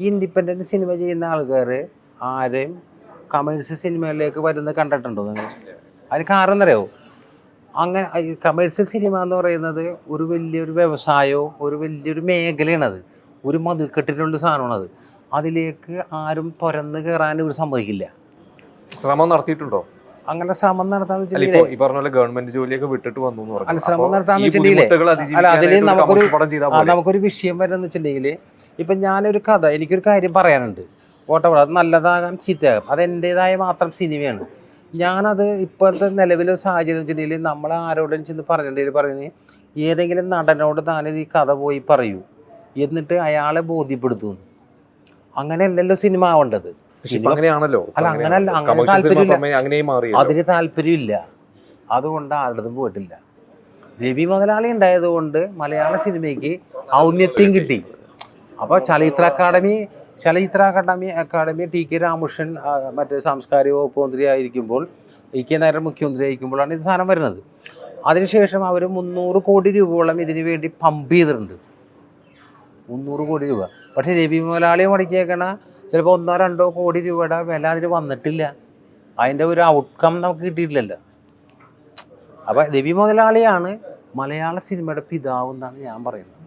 Independent cinema ചെയ്യുന്ന ആൾക്കാർ ആരെയും കമേഴ്സ്യൽ സിനിമയിലേക്ക് വരുന്നത് കണ്ടിട്ടുണ്ടോ നിങ്ങൾ? അതിന് കാരണം എന്തറിയാവോ അങ്ങനെ കമേഴ്സ്യൽ സിനിമ എന്ന് പറയുന്നത് ഒരു വലിയൊരു വ്യവസായമോ ഒരു വലിയൊരു മേഖലയാണത്. ഒരു മതിൽക്കെട്ടിലുള്ള സാധനമാണത്. അതിലേക്ക് ആരും തുറന്ന് കയറാൻ ഒരു സമ്മതിക്കില്ല. ശ്രമം നടത്തിയിട്ടുണ്ടോ? അങ്ങനെ ശ്രമം നടത്താന്ന് വെച്ചിട്ടുണ്ടെങ്കിൽ ഈ പറഞ്ഞ പോലെ ഗവൺമെന്റ് ജോലിയൊക്കെ വിട്ടിട്ട് വന്നു ശ്രമം നടത്താന്ന് വെച്ചിട്ടുണ്ടെങ്കിൽ ഒരു നമുക്കൊരു- നമുക്കൊരു വിഷയം വരുന്ന വെച്ചിട്ടുണ്ടെങ്കിൽ ഇപ്പം ഞാനൊരു കഥ എനിക്കൊരു കാര്യം പറയാനുണ്ട്. ഓട്ടോ അത് നല്ലതാകാം ചീത്തയാകാം. അത് എന്റേതായ മാത്രം സിനിമയാണ്. ഞാനത് ഇപ്പോഴത്തെ നിലവിലെ സാഹചര്യം വെച്ചിട്ടുണ്ടെങ്കിൽ നമ്മൾ ആരോടും ചെന്ന് പറഞ്ഞിട്ടുണ്ടെങ്കിൽ പറയുന്നത് ഏതെങ്കിലും നടനോട് താനിത് ഈ കഥ പോയി പറയൂ. എന്നിട്ട് അയാളെ ബോധ്യപ്പെടുത്തുന്നു അങ്ങനെയല്ലല്ലോ സിനിമ ആവേണ്ടത്. അങ്ങനെയാണല്ലോ. അല്ല. അങ്ങനെയല്ല, അങ്ങനെ താല്പര്യമില്ല. അതിന് താല്പര്യമില്ല. അതുകൊണ്ട് ആരുടേതും പോയിട്ടില്ല. രവി മുതലാളി ഉണ്ടായതുകൊണ്ട് മലയാള സിനിമയ്ക്ക് ഔന്നത്യം കിട്ടി. അപ്പോൾ ചലച്ചിത്ര അക്കാദമി ചലച്ചിത്ര academy academy T K Ramakrishnan മറ്റേ സാംസ്കാരിക വകുപ്പ് മന്ത്രി ആയിരിക്കുമ്പോൾ ഇ കെ നായർ മുഖ്യമന്ത്രി ആയിരിക്കുമ്പോഴാണ് ഇത് സാധനം വരുന്നത്. അതിനുശേഷം അവർ മുന്നൂറ് കോടി രൂപയോളം ഇതിനു വേണ്ടി പമ്പ് ചെയ്തിട്ടുണ്ട്. മുന്നൂറ് കോടി രൂപ. പക്ഷേ രവി മുതലാളി മടക്കിയേക്കണ ചിലപ്പോൾ ഒന്നോ രണ്ടോ കോടി രൂപയുടെ വില അതിന് വന്നിട്ടില്ല. അതിന്റെ ഒരു ഔട്ട്കം നമുക്ക് കിട്ടിയിട്ടില്ലല്ലോ. അപ്പോൾ രവി മുതലാളിയാണ് മലയാള സിനിമയുടെ പിതാവ് എന്നാണ് ഞാൻ പറയുന്നത്.